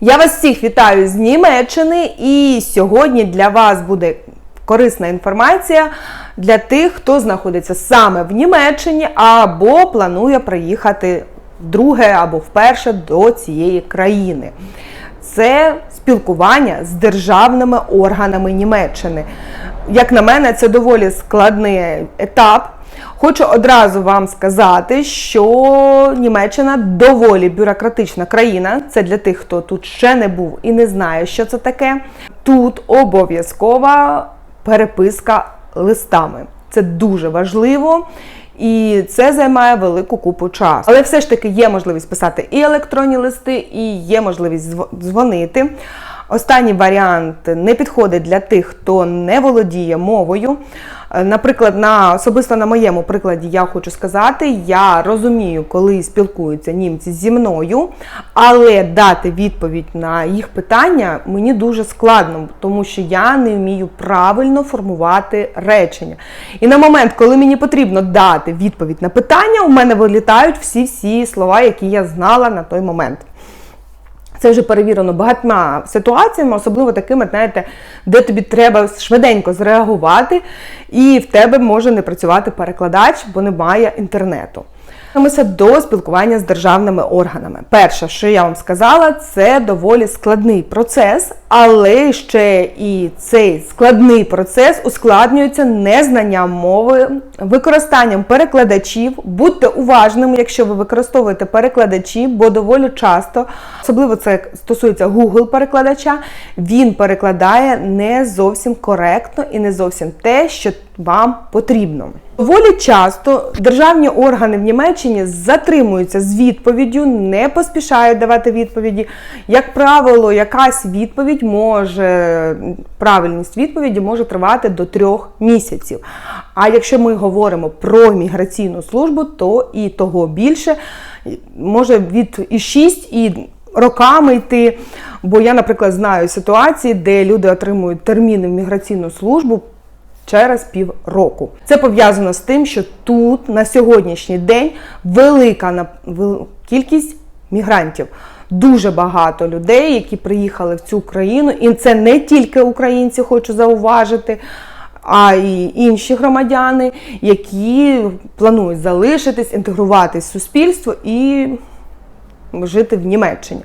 Я вас всіх вітаю з Німеччини, і сьогодні для вас буде корисна інформація для тих, хто знаходиться саме в Німеччині або планує приїхати вдруге або вперше до цієї країни. Це спілкування з державними органами Німеччини. Як на мене, це доволі складний етап. Хочу одразу вам сказати, що Німеччина доволі бюрократична країна. Це для тих, хто тут ще не був і не знає, що це таке. Тут обов'язкова переписка листами. Це дуже важливо. І це займає велику купу часу. Але все ж таки є можливість писати і електронні листи, і є можливість дзвонити. Останній варіант не підходить для тих, хто не володіє мовою. Е, Наприклад, на особисто на моєму прикладі я хочу сказати, я розумію, коли спілкуються німці зі мною, але дати відповідь на їх питання мені дуже складно, тому що я не вмію правильно формувати речення. І на момент, коли мені потрібно дати відповідь на питання, у мене вилітають всі-всі слова, які я знала на той момент. Це вже перевірено багатьма ситуаціями, особливо такими, знаєте, де тобі треба швиденько зреагувати, і в тебе може не працювати перекладач, бо немає інтернету. Ми до спілкування з державними органами. Перше, що я вам сказала, це доволі складний процес, але ще і цей складний процес ускладнюється незнанням мови, використанням перекладачів. Будьте уважними, якщо ви використовуєте перекладачі, бо доволі часто, особливо це стосується Google перекладача, він перекладає не зовсім коректно і не зовсім те, що вам потрібно. Доволі часто державні органи в Німеччині затримуються з відповіддю, не поспішають давати відповіді. Як правило, якась відповідь може, правильність відповіді може тривати до трьох місяців. А якщо ми говоримо про міграційну службу, то і того більше може від і 6 і роками йти. Бо я, наприклад, знаю ситуації, де люди отримують терміни в міграційну службу через півроку. Це пов'язано з тим, що тут на сьогоднішній день велика кількість мігрантів. Дуже багато людей, які приїхали в цю країну, і це не тільки українці, хочу зауважити, а й інші громадяни, які планують залишитись, інтегруватись в суспільство і жити в Німеччині.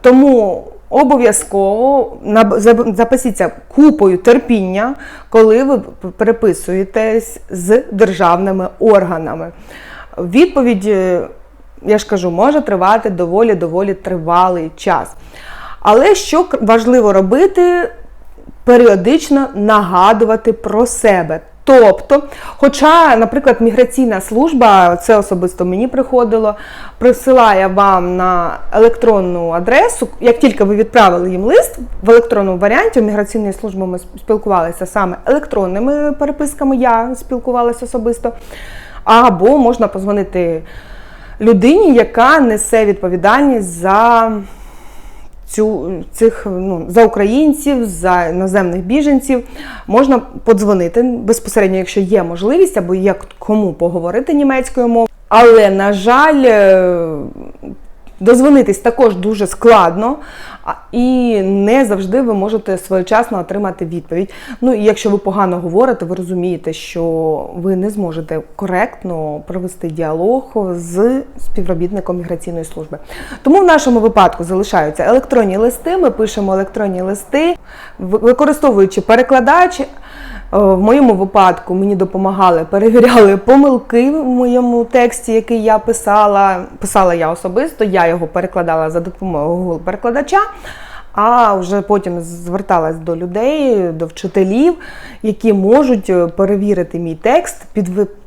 Тому обов'язково запасіться купою терпіння, коли ви переписуєтесь з державними органами. Відповідь, е, я ж кажу, може тривати доволі доволі тривалий час. Але що важливо робити, періодично нагадувати про себе. Тобто, хоча, наприклад, міграційна служба, це особисто мені приходило, присилає вам на електронну адресу, як тільки ви відправили їм лист в електронному варіанті, у міграційної служби ми спілкувалися саме електронними переписками, я спілкувалася особисто, або можна позвонити людині, яка несе відповідальність за цю, цих ну, за українців, за іноземних біженців можна подзвонити безпосередньо, якщо є можливість, або є кому поговорити німецькою мовою. Але, на жаль, е, дозвонитись також дуже складно, і не завжди ви можете своєчасно отримати відповідь. Ну і якщо ви погано говорите, ви розумієте, що ви не зможете коректно провести діалог з співробітником міграційної служби. Тому в нашому випадку залишаються електронні листи. Ми пишемо електронні листи, використовуючи перекладач. Е, В моєму випадку мені допомагали, перевіряли помилки в моєму тексті, який я писала. Писала я особисто, я його перекладала за допомогою Google перекладача. А вже потім зверталась до людей, до вчителів, які можуть е, перевірити мій текст,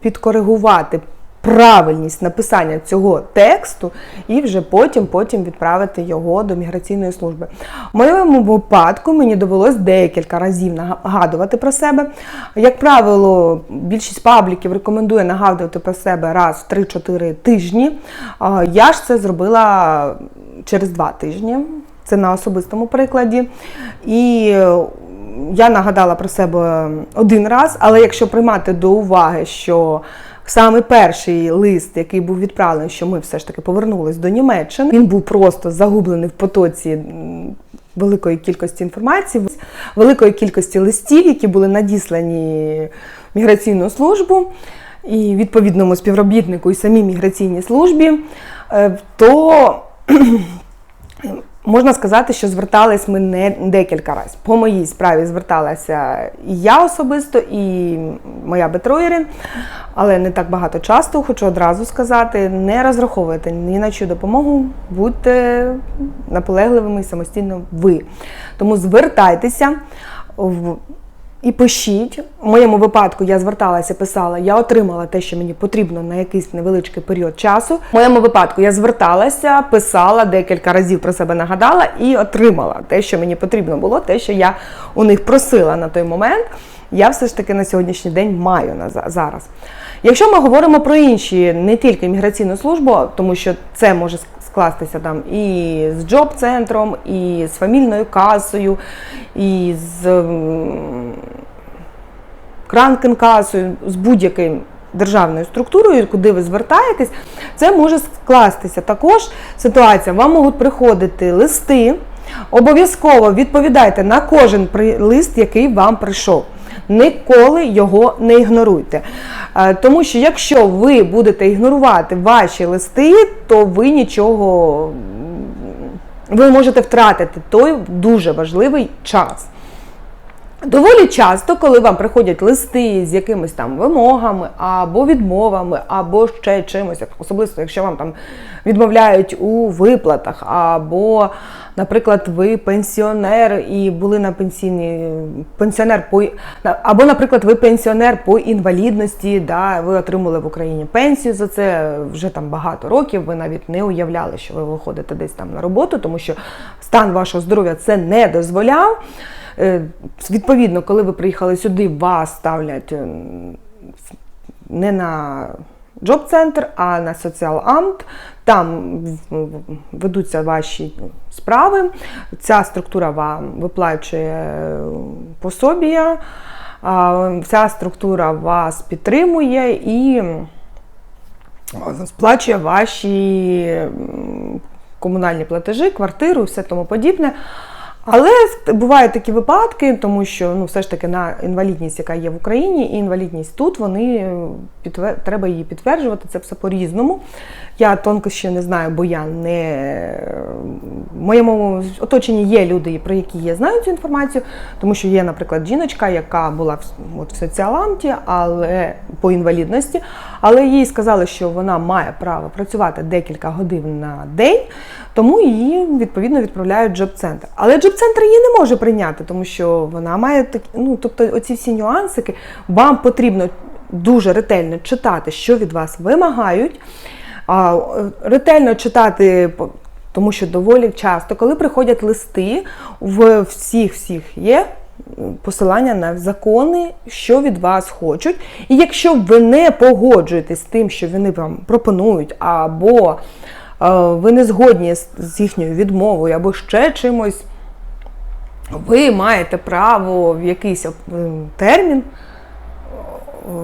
підкоригувати правильність написання цього тексту і вже потім, потім відправити його до міграційної служби. В моєму випадку мені довелось декілька разів нагадувати про себе. Як правило, більшість пабліків рекомендує нагадувати про себе раз в 3-4 тижні. Я ж це зробила через 2 тижні. Це на особистому прикладі. І е, я нагадала про себе один раз, але якщо приймати до уваги, що Саме перший лист, який був відправлений, що ми все ж таки повернулись до Німеччини, він був просто загублений в потоці великої кількості інформації, великої кількості листів, які були надіслані міграційну службу. І відповідному співробітнику і самій міграційній службі, е, то Можна сказати, що звертались ми не декілька разів. По моїй справі зверталася і я особисто, і моя Бетроєрін, але не так багато часто, хочу одразу сказати, не розраховуйте ні на чию допомогу, будьте наполегливими і самостійно ви. Тому звертайтеся. І пишіть. У моєму випадку я зверталася, писала, я отримала те, що мені потрібно на якийсь невеличкий період часу. В моєму випадку я зверталася, писала декілька разів про себе нагадала і отримала те, що мені потрібно було, те, що я у них просила на той момент. Я все ж таки на сьогоднішній день маю на зараз. Якщо ми говоримо про інші, не тільки міграційну службу, тому що це може скластися там і з джоб-центром, і з фамільною касою, і з кранкенкасою, з будь-яким державною структурою, куди ви звертаєтесь, це може скластися. Також ситуація, вам можуть приходити листи. Обов'язково відповідайте на кожен лист, який вам прийшов. Ніколи його не ігноруйте. Е, Тому що якщо ви будете ігнорувати ваші листи, то ви нічого ви можете втратити той дуже важливий час. Доволі часто, коли вам приходять листи з якимись там вимогами або відмовами, або ще чимось, особисто якщо вам там відмовляють у виплатах, або, наприклад, ви пенсіонер і були на пенсійній пенсіонер по або, наприклад, ви пенсіонер по інвалідності, да, ви отримали в Україні пенсію за це вже там багато років. Ви навіть не уявляли, що ви виходите десь там на роботу, тому що стан вашого здоров'я це не дозволяв. Е, Відповідно, коли ви приїхали сюди, вас ставлять не на джоб-центр, а на соціал-амт. Там ведуться ваші справи. Ця структура вам виплачує пособія, а ця структура вас підтримує і сплачує ваші комунальні платежі, квартиру все тому подібне. Але бувають такі випадки, тому що ну, все ж таки на інвалідність, яка є в Україні, і інвалідність тут, вони підтвер... треба її підтверджувати. Це все по-різному. Я тонко ще не знаю, бо я не в моєму оточенні є люди, про які я знаю цю інформацію, тому що є, наприклад, жіночка, яка була от, в соціаламті, але по інвалідності, але їй сказали, що вона має право працювати декілька годин на день, тому її відповідно відправляють в джоб-центр. Але джоб-центр її не може прийняти, тому що вона має такі, ну тобто, оці всі нюансики, вам потрібно дуже ретельно читати, що від вас вимагають. Е, ретельно читати, тому що доволі часто, коли приходять листи, в всіх всіх є посилання на закони, що від вас хочуть. І якщо ви не погоджуєтесь з тим, що вони вам пропонують, або ви не згодні з, їхньою відмовою, або ще чимось, ви маєте право в якийсь е, термін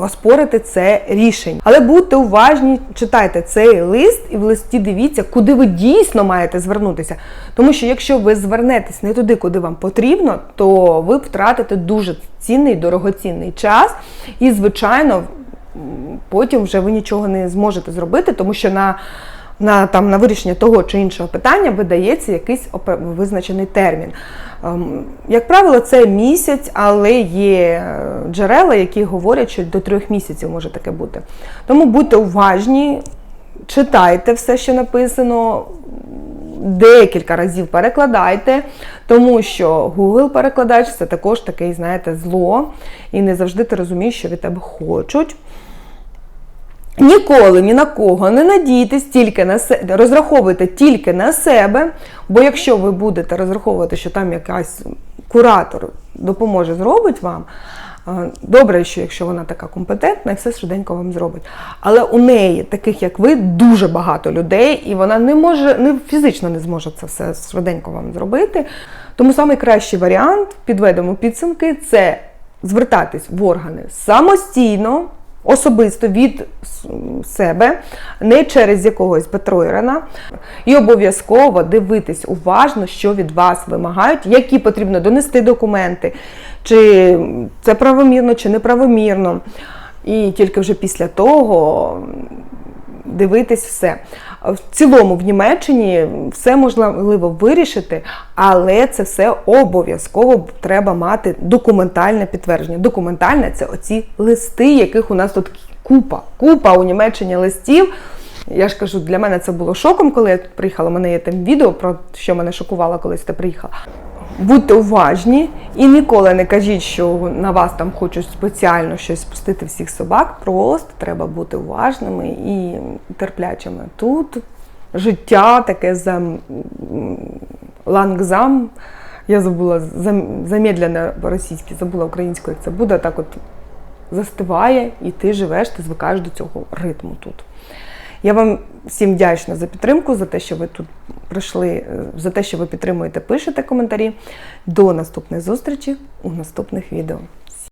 оспорити це рішення. Але будьте уважні, читайте цей лист і в листі дивіться, куди ви дійсно маєте звернутися. Тому що якщо ви звернетесь не туди, куди вам потрібно, то ви втратите дуже цінний, дорогоцінний час. І, звичайно, потім вже ви нічого не зможете зробити, тому що на на, там, на вирішення того чи іншого питання видається якийсь визначений термін. Ем, Як правило, це місяць, але є е, джерела, які говорять, що до трьох місяців може таке бути. Тому будьте уважні, читайте все, що написано, декілька разів перекладайте, тому що Google перекладач це також такий, знаєте, зло, і не завжди ти розумієш, що від тебе хочуть. Ніколи ні на кого не надійтесь тільки на себе, розраховуйте тільки на себе, бо якщо ви будете розраховувати, що там якась куратор допоможе, зробить вам. Добре, що якщо вона така компетентна, і все швиденько вам зробить. Але у неї, таких як ви, дуже багато людей, і вона не може, не фізично не зможе це все швиденько вам зробити. Тому найкращий варіант, підведемо підсумки, це звертатись в органи самостійно, особисто від себе, не через якогось Петроїрена, І обов'язково дивитись уважно, що від вас вимагають, які потрібно донести документи, чи це правомірно, чи неправомірно. І тільки вже після того дивитись все. В цілому в Німеччині все можливо вирішити, але це все обов'язково треба мати документальне підтвердження. Документальне це оці листи, яких у нас тут купа. Купа у Німеччині листів. Я ж кажу, для мене це було шоком, коли я тут приїхала. У мене є там відео про що мене шокувало, коли я приїхала. Будьте уважні і ніколи не кажіть, що на вас там хочуть спеціально щось спустити всіх собак. Просто треба бути уважними і терплячими. Тут життя таке зам... лангзам. Я забула зам... замедлене по-російськи, забула українською, як це буде. Так от застиває, і ти живеш, ти звикаєш до цього ритму тут. Я вам всім вдячна за підтримку, за те, що ви тут прийшли, е, за те, що ви підтримуєте, пишете коментарі. До наступних зустрічі у наступних відео.